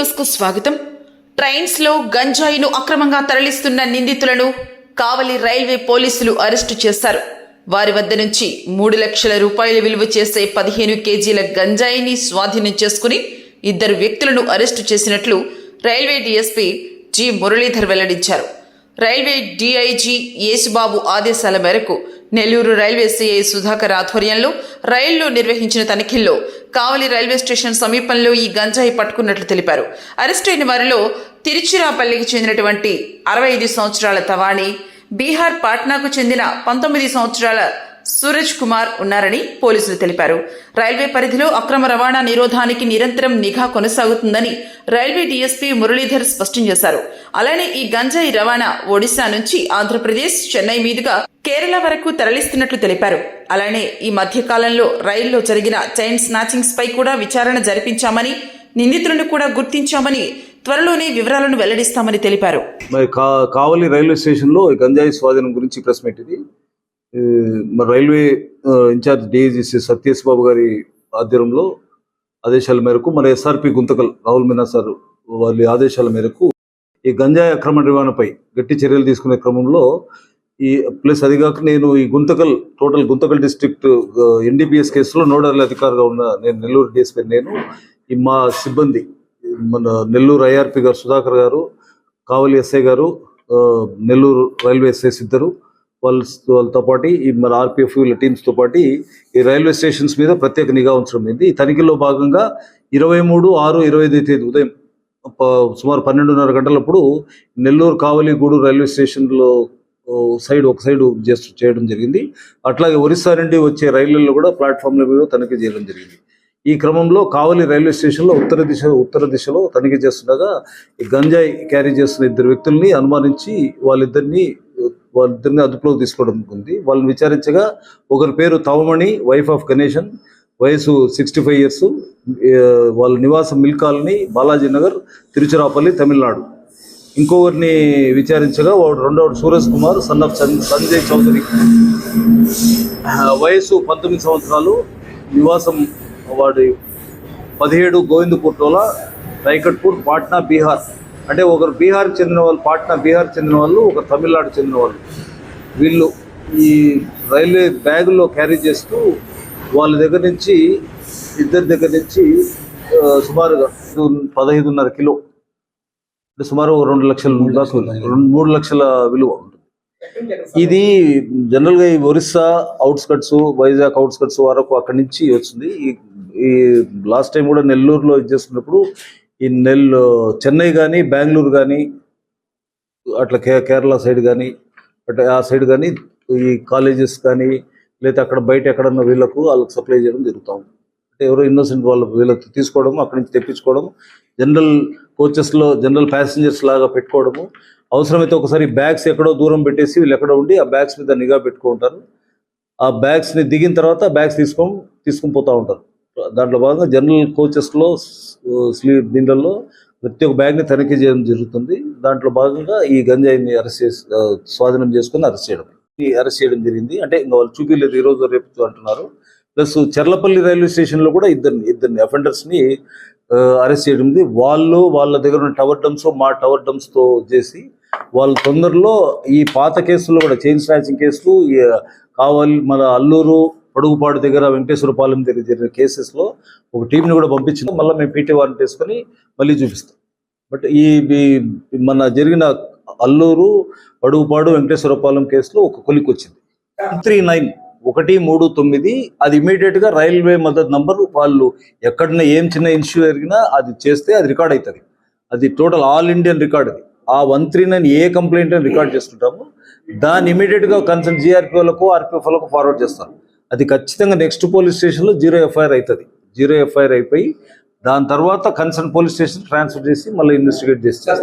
న్యూస్కు స్వాగతం. ట్రైన్స్లో గంజాయిను అక్రమంగా తరలిస్తున్న నిందితులను కావలి రైల్వే పోలీసులు అరెస్టు చేశారు. వారి వద్ద నుంచి మూడు లక్షల రూపాయలు విలువ చేసే పదిహేను కేజీల గంజాయిని స్వాధీనం చేసుకుని ఇద్దరు వ్యక్తులను అరెస్టు చేసినట్లు రైల్వే డీఎస్పీ జి మురళీధర్ వెల్లడించారు. రైల్వే డీఐజీ యేసుబాబు ఆదేశాల మేరకు నెల్లూరు రైల్వే సిఐ సుధాకర్ ఆధ్వర్యంలో రైల్లో నిర్వహించిన తనిఖీల్లో కావలి రైల్వే స్టేషన్ సమీపంలో ఈ గంజాయి పట్టుకున్నట్లు తెలిపారు. అరెస్ట్ అయిన వారిలో తిరుచిరాపల్లికి చెందినటువంటి అరవై ఐదు సంవత్సరాల తవాణి బీహార్ పాట్నాకు చెందిన పంతొమ్మిది సంవత్సరాల సూరజ్ కుమార్ ఉన్నారని పోలీసులు తెలిపారు. రైల్వే పరిధిలో అక్రమ రవాణా నిరోధానికి నిరంతరం నిఘా కొనసాగుతుందని రైల్వే డీఎస్పీ మురళీధర్ స్పష్టం చేశారు. అలానే ఈ గంజాయి రవాణా ఒడిశా నుంచి ఆంధ్రప్రదేశ్ చెన్నై మీదుగా కేరళ వరకు తరలిస్తున్నట్లు తెలిపారు. అలానే ఈ మధ్యకాలంలో రైల్లో జరిగిన చైన్ స్నాచింగ్స్ పై కూడా విచారణ జరిపించామని నిందితులను కూడా గుర్తించామని త్వరలోనే వివరాలను వెల్లడిస్తామని తెలిపారు. కావలి రైల్వే స్టేషన్లో లో గంజాయి స్వాధీనం గురించి ప్రెస్ మీట్ ఇది. Railway incharge DIG Satyesh Babu గారి ఆధ్వర్యంలో ఆదేశాల మేరకు మన ఎస్ఆర్పి గుంతకల్ రాహుల్ మీనా సార్ వాళ్ళ ఆదేశాల మేరకు ఈ గంజాయి అక్రమ నిర్వహణపై గట్టి చర్యలు తీసుకునే క్రమంలో ఈ ప్లస్ అది కాక నేను ఈ Guntakal total Guntakal district NDPS కేసులో నోడల్ అధికారిగా ఉన్న నేను నెల్లూరు డిఎస్పీ నేను ఈ మా సిబ్బంది మన నెల్లూరు ఐఆర్పి గారు సుధాకర్ గారు కావలి ఎస్ఐ గారు నెల్లూరు రైల్వే ఎస్ఐస్ ఇద్దరు వాళ్ళ వాళ్ళతో పాటు ఈ మన ఆర్పిఎఫ్ వీళ్ళ టీమ్స్తో పాటు ఈ రైల్వే స్టేషన్స్ మీద ప్రత్యేక నిఘా ఉంచడం అయింది ఈ తనిఖీలో భాగంగా ఇరవై మూడు ఆరు ఇరవై ఐదు తేదీ ఉదయం సుమారు పన్నెండున్నర గంటలప్పుడు నెల్లూరు కావలి గూడూరు రైల్వే స్టేషన్లో సైడ్ ఒక సైడ్ జస్ట్ చేయడం జరిగింది. అట్లాగే ఒరిస్సా నుండి వచ్చే రైళ్ళలో కూడా ప్లాట్ఫామ్ల మీద తనిఖీ చేయడం జరిగింది. ఈ క్రమంలో కావలి రైల్వే స్టేషన్లో ఉత్తర దిశ ఉత్తర దిశలో తనిఖీ చేస్తుండగా ఈ గంజాయి క్యారీ చేస్తున్న ఇద్దరు వ్యక్తుల్ని అనుమానించి వాళ్ళిద్దరిని వాళ్ళిద్దరిని అదుపులోకి తీసుకోవడం ఉంది వాళ్ళని విచారించగా ఒకరి పేరు తవమణి వైఫ్ ఆఫ్ గణేషన్ వయసు సిక్స్టీ ఫైవ్ ఇయర్స్ వాళ్ళ నివాసం మిల్ కాలనీ బాలాజీ నగర్ తిరుచిరాపల్లి తమిళనాడు. ఇంకొకరిని విచారించగా వాడు రెండవడు సూరజ్ కుమార్ సన్ ఆఫ్ సంజయ్ చౌదరి. వయసు పంతొమ్మిది సంవత్సరాలు. నివాసం వాడి పదిహేడు గోవిందపూర్ టోలా రైకట్పూర్ పాట్నా బీహార్. అంటే ఒకరు బీహార్కి చెందిన వాళ్ళు పాట్నా బీహార్ చెందిన వాళ్ళు ఒకరు తమిళనాడు చెందిన వాళ్ళు. వీళ్ళు ఈ రైల్వే బ్యాగుల్లో క్యారీ చేస్తూ వాళ్ళ దగ్గర నుంచి ఇద్దరి దగ్గర నుంచి సుమారుగా పదహైదున్నర కిలో. అంటే సుమారు రెండు లక్షల దాకా ఉంది. రెండు మూడు లక్షల విలువ ఉంటుంది. ఇది జనరల్గా ఈ ఒరిస్సా అవుట్స్కట్స్ వైజాగ్ అవుట్స్కట్స్ వరకు అక్కడి నుంచి వచ్చింది. ఈ- ఈ లాస్ట్ టైం కూడా నెల్లూరులో ఇది చేసుకున్నప్పుడు ఈ నెల్లు చెన్నై కానీ బెంగళూరు కానీ అట్లా కే కేరళ సైడ్ కానీ అట్లా ఆ సైడ్ కానీ ఈ కాలేజెస్ కానీ లేదా అక్కడ బయట ఎక్కడన్నా వీళ్ళకు వాళ్ళకి సప్లై చేయడం జరుగుతాం అంటే ఎవరో ఇన్నోసెంట్ వాళ్ళు వీళ్ళకి తీసుకోవడం అక్కడి నుంచి తెప్పించుకోవడం జనరల్ కోచెస్లో జనరల్ ప్యాసింజర్స్ లాగా పెట్టుకోవడము అవసరమైతే ఒకసారి బ్యాగ్స్ ఎక్కడో దూరం పెట్టేసి వీళ్ళు ఎక్కడో ఉండి ఆ బ్యాగ్స్ మీద నిఘా పెట్టుకుంటారు. ఆ బ్యాగ్స్ని దిగిన తర్వాత బ్యాగ్స్ తీసుకొని తీసుకొని పోతూ ఉంటారు. దాంట్లో భాగంగా జనరల్ కోచెస్లో స్లీప్ దీంట్లో ప్రతి ఒక్క బ్యాగ్ని తనిఖీ చేయడం జరుగుతుంది. దాంట్లో భాగంగా ఈ గంజాయిని అరెస్ట్ చేసి స్వాధీనం చేసుకొని అరెస్ట్ చేయడం. ఈ అరెస్ట్ చేయడం జరిగింది. అంటే ఇంకా వాళ్ళు చూపించలేదు ఈ రోజు రేపు అంటున్నారు. ప్లస్ చెర్లపల్లి రైల్వే స్టేషన్లో కూడా ఇద్దరిని ఇద్దరిని అఫెండర్స్ని అరెస్ట్ చేయడం ఉంది. వాళ్ళు వాళ్ళ దగ్గర ఉన్న టవర్ డమ్స్ మా టవర్ డమ్స్తో చేసి వాళ్ళు తొందరలో ఈ పాత కేసుల్లో కూడా చైన్ స్నాచింగ్ కేసులు కావాలి మన అల్లూరు పొడుగుపాడు దగ్గర వెంకటేశ్వరపాలెం దగ్గర జరిగిన కేసెస్లో ఒక టీంని కూడా పంపించింది. మళ్ళీ మేము పీటీ వారిని తీసుకొని మళ్ళీ చూపిస్తాం. బట్ ఈ మన జరిగిన అల్లూరు పడుగుపాడు వెంకటేశ్వరపాలెం కేసులో ఒక కొలికి వచ్చింది త్రీ నైన్ ఒకటి మూడు తొమ్మిది అది ఇమీడియట్గా రైల్వే మద్దతు నంబర్ వాళ్ళు ఎక్కడన్నా ఏం చిన్న ఇష్యూ జరిగినా అది చేస్తే అది రికార్డ్ అవుతుంది. అది టోటల్ ఆల్ ఇండియన్ రికార్డ్ అది ఆ one three nine A complaint అని రికార్డ్ చేసుకుంటాము దాన్ని ఇమీడియట్గా కన్సర్న్ జిఆర్పి వాళ్ళకు ఆర్పీఎఫ్ వాళ్ళకు ఫార్వర్డ్ చేస్తారు. అది ఖచ్చితంగా నెక్స్ట్ పోలీస్ స్టేషన్లో జీరో ఎఫ్ఐఆర్ అవుతుంది జీరో ఎఫ్ఐఆర్ అయిపోయి దాని తర్వాత కన్సర్న్ పోలీస్ స్టేషన్ ట్రాన్స్ఫర్ చేసి మళ్ళీ ఇన్వెస్టిగేట్ చేస్తారు.